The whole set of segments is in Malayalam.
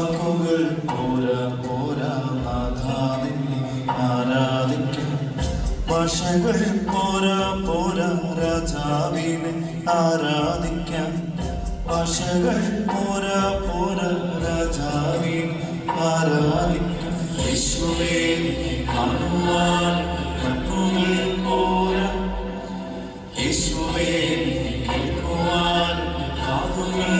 വാക്കുകൾ പോരാ പോരാ ആധാതിനെ ആരാധിക്കാൻ ഭാഷകൾ പോരാ പോരാ രാജാവിനെ ആരാധിക്കാൻ ഭാഷകൾ പോരാ പോരാ രാജാവിനെ ആരാധിക്കാൻ വിശ്വമേ കാണുവാൻ കണ്ണുകൾ പോരാ. യേശുവേ കേൾക്കുവാൻ കാതുകൾ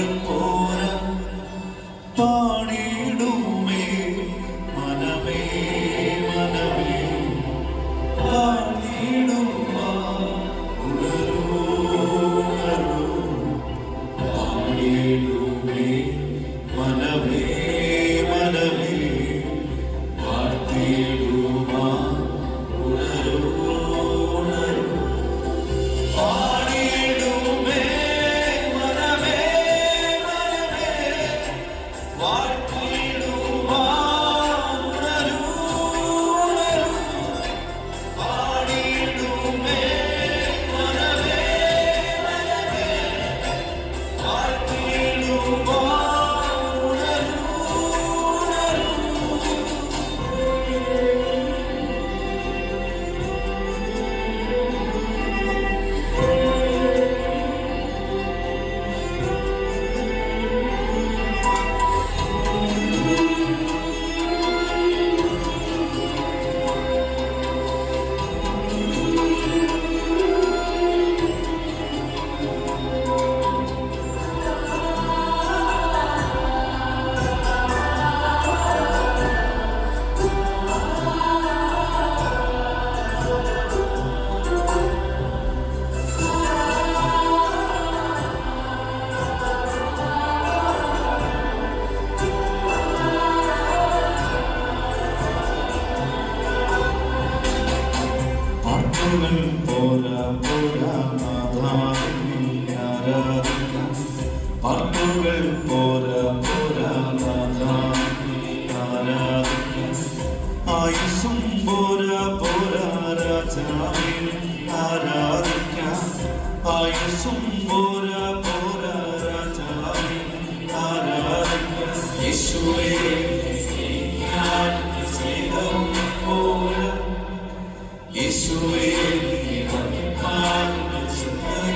പാട്ടുകൾ പോരാ പോരാ നാഥാവിനെ ആരാധിക്കാം പാട്ടുകൾ പോരാ പോരാ നാഥാവിനെ ആരാധിക്കാം പോരാ പോരാ രാജാവിനെ ആരാധിക്കാം ആയുസ്സും പോരാ പോരാ യേശുവേ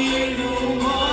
Hallelujah.